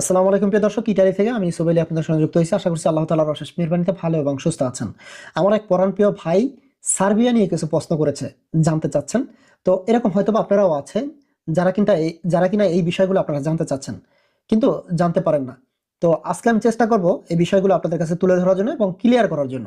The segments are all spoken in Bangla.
আসসালামু আলাইকুম প্রিয় দর্শক, ইটালি থেকে আমি সোবেলি আপনাদের সঙ্গে যুক্ত হয়েছি। আশা করছি আল্লাহ তালার অশেষ মেহরবানিতে ভালো এবং সুস্থ আছেন। আমার এক পরাণ প্রিয় ভাই সার্বিয়া নিয়ে কিছু প্রশ্ন করেছে, জানতে চাচ্ছেন। তো এরকম হয়তো আপনারাও আছেন, যারা কিনা এই, যারা কিনা এই বিষয়গুলো আপনারা জানতে চাচ্ছেন, কিন্তু জানতে পারেন না। তো আজকে আমি চেষ্টা করব এই বিষয়গুলো আপনাদের কাছে তুলে ধরার জন্য এবং ক্লিয়ার করার জন্য।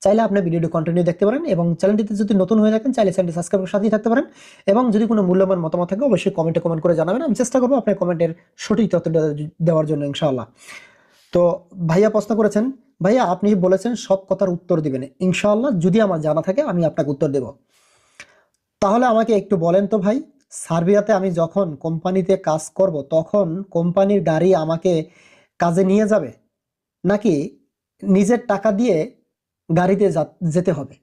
চাইলে আপনি ভিডিওটি কন্টিনিউ দেখতে পারেন এবং চ্যানেলটিতে যদি নতুন হয়ে থাকেন, চাইলে চ্যানেলটি সাবস্ক্রাইব করে সাথেই থাকতে পারেন এবং যদি কোনো মূল্যবান মতামত থাকে, অবশ্যই কমেন্টে কমেন্ট করে জানাবেন। আমি চেষ্টা করব আপনার কমেন্টের সঠিক তথ্য দে- দেওয়ার জন্য, ইনশাআল্লাহ। তো ভাইয়া প্রশ্ন করেছেন, ভাইয়া, আপনি বলেছেন সব কথার উত্তর দিবেন। ইনশাআল্লাহ, যদি আমার জানা থাকে, আমি আপনাকে উত্তর দেব। তাহলে আমাকে একটু বলেন তো ভাই, সার্বিয়াতে আমি যখন কোম্পানিতে কাজ করব, তখন কোম্পানির গাড়ি আমাকে কাজে নিয়ে যাবে? নাকি নিজের টাকা দিয়ে গাড়িতে যেতে হবে।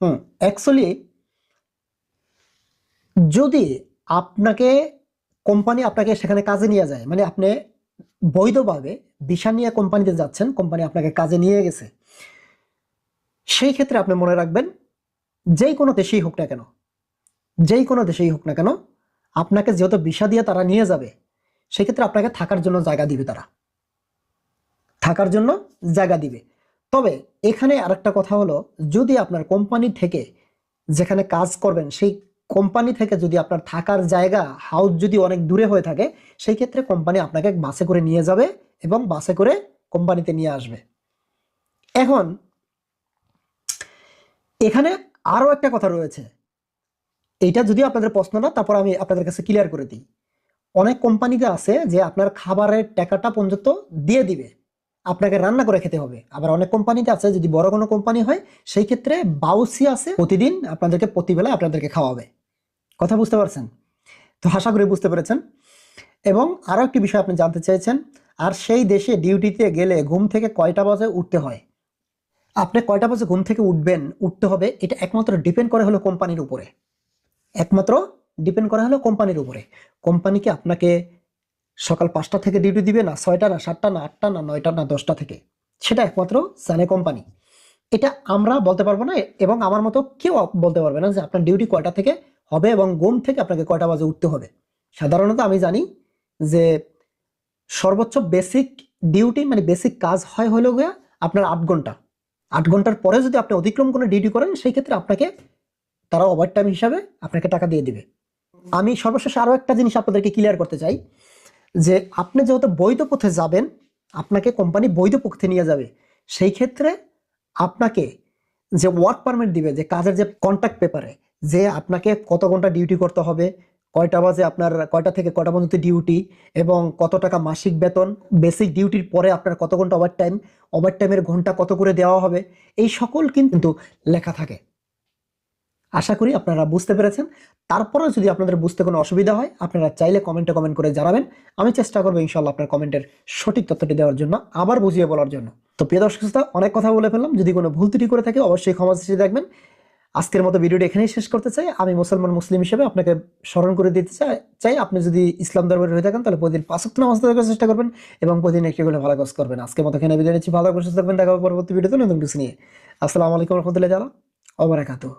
হুম অ্যাকচুয়ালি যদি আপনাকে কোম্পানি আপনাকে সেখানে কাজে নিয়ে যায় মানে আপনি বৈধভাবে ভিসা নিয়ে কোম্পানিতে যাচ্ছেন কোম্পানি আপনাকে কাজে নিয়ে গেছে, সেই ক্ষেত্রে আপনি মনে রাখবেন যেই কোনো দেশেই হোক না কেন যেই কোনো দেশেই হোক না কেন, আপনাকে যেহেতু ভিসা দিয়ে তারা নিয়ে যাবে, সেক্ষেত্রে আপনাকে থাকার জন্য জায়গা দিবে তারা। থাকার জন্য জায়গা দিবে। তবে এখানে আরেকটা কথা হলো, যদি আপনার কোম্পানি থেকে যেখানে কাজ করবেন, সেই কোম্পানি থেকে যদি আপনার থাকার জায়গা হাউস যদি অনেক দূরে হয়ে থাকে, সেই ক্ষেত্রে কোম্পানি আপনাকে বাসে করে নিয়ে যাবে এবং বাসে করে কোম্পানিতে নিয়ে আসবে। এখন, এখানে আরও একটা কথা রয়েছে। এইটা যদি আপনাদের প্রশ্ন না, তারপর আমি আপনাদের কাছে ক্লিয়ার করে দিই। অনেক কোম্পানিতে আছে যে আপনার খাবারের টাকাটা পর্যন্ত দিয়ে দিবে। আপনাকে রান্না করে খেতে হবে। আবার অনেক কোম্পানিতে আছে, যদি বড় কোনো কোম্পানি হয়, সেই ক্ষেত্রে বাউসি আছে, প্রতিদিন আপনাদেরকে প্রতিবেলা আপনাদেরকে খাওয়াবে। কথা বুঝতে পারছেন? তো আশা করি বুঝতে পেরেছেন। এবং আরও একটি বিষয় আপনি জানতে চেয়েছেন, আর সেই দেশে ডিউটিতে গেলে ঘুম থেকে কয়টা বাজে উঠতে হয়? আপনি কয়টা বাজে ঘুম থেকে উঠবেন, উঠতে হবে, এটা একমাত্র ডিপেন্ড করে হলো কোম্পানির উপরে। একমাত্র ডিপেন্ড করা হলো কোম্পানির উপরে। কোম্পানিকে আপনাকে সকাল পাঁচটা থেকে ডিউটি দিবে না, ছয়টা না, সাতটা না, আটটা না, নয়টা না, দশটা থেকে। সেটা একমাত্র জানে কোম্পানি। এটা আমরা বলতে পারব না, এবং আমার মতো কেউ বলতে পারবে না যে আপনার ডিউটি কয়টা থেকে হবে এবং ঘুম থেকে আপনাকে কয়টা বাজে উঠতে হবে। সাধারণত আমি জানি যে সর্বোচ্চ বেসিক ডিউটি মানে বেসিক কাজ হয় হলো গিয়া আপনার আট ঘণ্টা। আট ঘণ্টার পরে যদি আপনি অতিক্রম করে ডিউটি করেন, সেই ক্ষেত্রে আপনাকে, তারা ওভার টাইম হিসাবে আপনাকে টাকা দিয়ে দিবে। আমি সর্বশেষ আরও একটা জিনিস আপনাদেরকে ক্লিয়ার করতে চাই। যে আপনি যেহেতু বৈধ পথে যাবেন, আপনাকে কোম্পানি বৈধ পথে নিয়ে যাবে, সেই ক্ষেত্রে আপনাকে যে ওয়ার্ক পারমিট দিবে, যে কাজের যে কন্ট্যাক্ট পেপারে যে আপনাকে কত ঘণ্টা ডিউটি করতে হবে, কয়টা বাজে আপনার, কয়টা থেকে কয়টা পর্যন্ত ডিউটি এবং কত টাকা মাসিক বেতন বেসিক ডিউটির পরে আপনার কত ঘণ্টা ওভার টাইম ওভার টাইমের ঘণ্টা কত করে দেওয়া হবে, এই সকল কিন্তু লেখা থাকে। আশা করি আপনারা বুঝতে পেরেছেন। তারপরেও যদি আপনাদের বুঝতে কোনো অসুবিধা হয় আপনারা চাইলে কমেন্টে কমেন্ট করে জানাবেন। আমি চেষ্টা করব ইনশাল্লাহ আপনার কমেন্টের সঠিক তথ্যটি দেওয়ার জন্য আবার বুঝিয়ে বলার জন্য। তো প্রিয় দর্শক শ্রোতা, অনেক কথা বলে ফেললাম। যদি কোনো ভুল ত্রুটি করে থাকে অবশ্যই ক্ষমা দৃষ্টি দেখবেন। আজকের মতো ভিডিওটি এখানেই শেষ করতে চাই। আমি মুসলমান মুসলিম হিসেবে আপনাকে স্মরণ করে দিতে চাই। চাই আপনি যদি ইসলাম ধর্মের হয়ে থাকেন তাহলে প্রতিদিন পাঁচক্ত নামাজ পড়ার চেষ্টা করবেন এবং প্রতিদিন একটি করে ভালো কাজ করবেন। আজকের মতো এখানে বিদায় নিচ্ছি। ভালো করে থাকবেন। দেখা পরবর্তী ভিডিওতে নতুন কিছু নিয়ে। আসসালামু আলাইকুম রহমতুল্লাহ জালা ওবরাকাতুহ